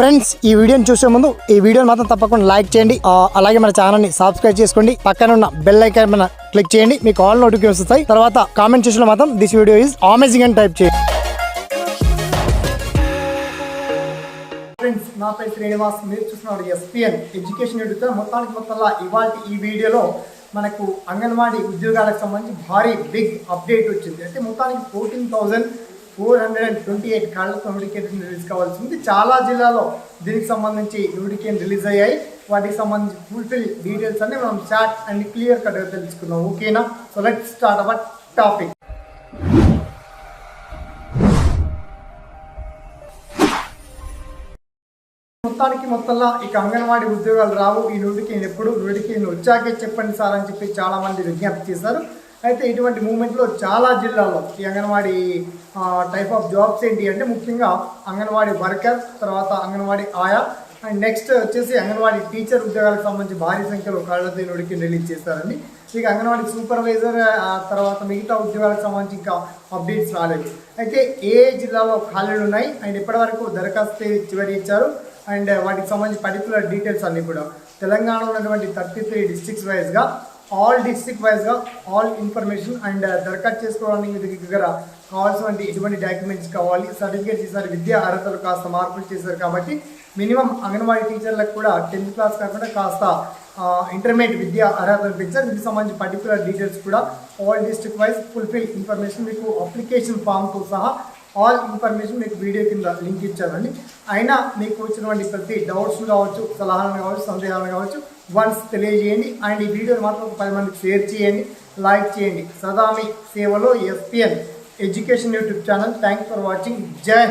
Friends ఈ వీడియోని చూసే ముందు ఈ వీడియోని మాత్రం తప్పకుండా లైక్ చేయండి. అలాగే మన ఛానల్ని సబ్స్క్రైబ్ చేసుకోండి. పక్కన ఉన్న బెల్ ఐకాన్ మన క్లిక్ చేయండి. మీకు ఆల్ నోటిఫికేషన్ వస్తాయి. తర్వాత కామెంట్ చేసిన మాత్రం దిస్ వీడియో ఈజ్ అమేజింగ్ అని టైప్ చేయండి. ఫ్రెండ్స్ నా పేరు శ్రీనివాస్. మీరు చూస్తున్నారు ఎస్పీఎన్. ఎడ్యుకేషన్ ఎడుగుతా మొత్తానికి మొత్తంలో ఇవాళ ఈ వీడియోలో మనకు అంగన్వాడీ ఉద్యోగాలకు సంబంధించి భారీ బిగ్ అప్డేట్ వచ్చింది. అంటే మొత్తానికి fourteen thousand four hundred and twenty eight కాళ్ళతో నోటిఫికేషన్ రిలీజ్ కావాల్సి ఉంది. చాలా జిల్లాలో దీనికి సంబంధించి నోటిఫికేషన్ రిలీజ్ అయ్యాయి. వాటికి సంబంధించి ఫుల్ఫిల్ డీటెయిల్స్ అన్ని మనం చాట్ అండ్ క్లియర్ కట్గా తెలుసుకుందాం. ఓకేనా? So let start our topic మొత్తానికి మొత్తంలో ఇక అంగన్వాడీ ఉద్యోగాలు రావు. ఈ నుడికి ఎప్పుడు? నుడికి వచ్చాకే చెప్పండి సార్ అని చెప్పి చాలా మంది విజ్ఞప్తి చేశారు. అయితే ఇటువంటి మూమెంట్లో చాలా జిల్లాల్లో ఈ అంగన్వాడీ టైప్ ఆఫ్ జాబ్స్ ఏంటి అంటే ముఖ్యంగా అంగన్వాడీ వర్కర్ తర్వాత అంగన్వాడీ ఆయా. అండ్ నెక్స్ట్ వచ్చేసి అంగన్వాడీ టీచర్ ఉద్యోగాలకు సంబంధించి భారీ సంఖ్యలో కళ్ళదేనుడికి రిలీజ్ చేస్తారండి ఇక అంగన్వాడీ సూపర్వైజర్ ఆ తర్వాత మిగతా ఉద్యోగాలకు సంబంధించి ఇంకా అప్డేట్స్ రాలేదు. అయితే ఏ జిల్లాలో ఖాళీలు ఉన్నాయి? అండ్ ఇప్పటివరకు దరఖాస్తు చివరి ఇచ్చారు. అండ్ వాటికి సంబంధించి పర్టికులర్ డీటెయిల్స్ అన్నీ కూడా. తెలంగాణలో ఉన్నటువంటి థర్టీ త్రీ డిస్ట్రిక్ట్స్ వైజ్గా ఆల్ డిస్ట్రిక్ట్ వైజ్గా ఆల్ ఇన్ఫర్మేషన్ అండ్ దరఖాస్తు చేసుకోవడానికి మీ దగ్గర కావాల్సినటువంటి ఎటువంటి డాక్యుమెంట్స్ కావాలి సర్టిఫికేట్ చేశారు విద్యా అర్హతలు కాస్త మార్పులు చేశారు కాబట్టి మినిమం అంగన్వాడీ టీచర్లకు కూడా టెన్త్ క్లాస్ కాకుండా కాస్త ఇంటర్మీడియట్ విద్యా అర్హతలు పెంచారు. దీనికి సంబంధించి పర్టికులర్ డీటెయిల్స్ కూడా all district wise fulfil information మీకు అప్లికేషన్ ఫామ్తో సహా ఆల్ ఇన్ఫర్మేషన్ మీకు వీడియో కింద లింక్ ఇచ్చానండి. అయినా మీకు వచ్చినటువంటి ప్రతి డౌట్స్ కావచ్చు సలహాలను కావచ్చు సందేహాలను కావచ్చు వన్స్ తెలియజేయండి. అండ్ ఈ వీడియోని మాత్రం ఒక పది మందికి షేర్ చేయండి లైక్ చేయండి. సదామి సేవలో SPN education YouTube channel thanks for watching జై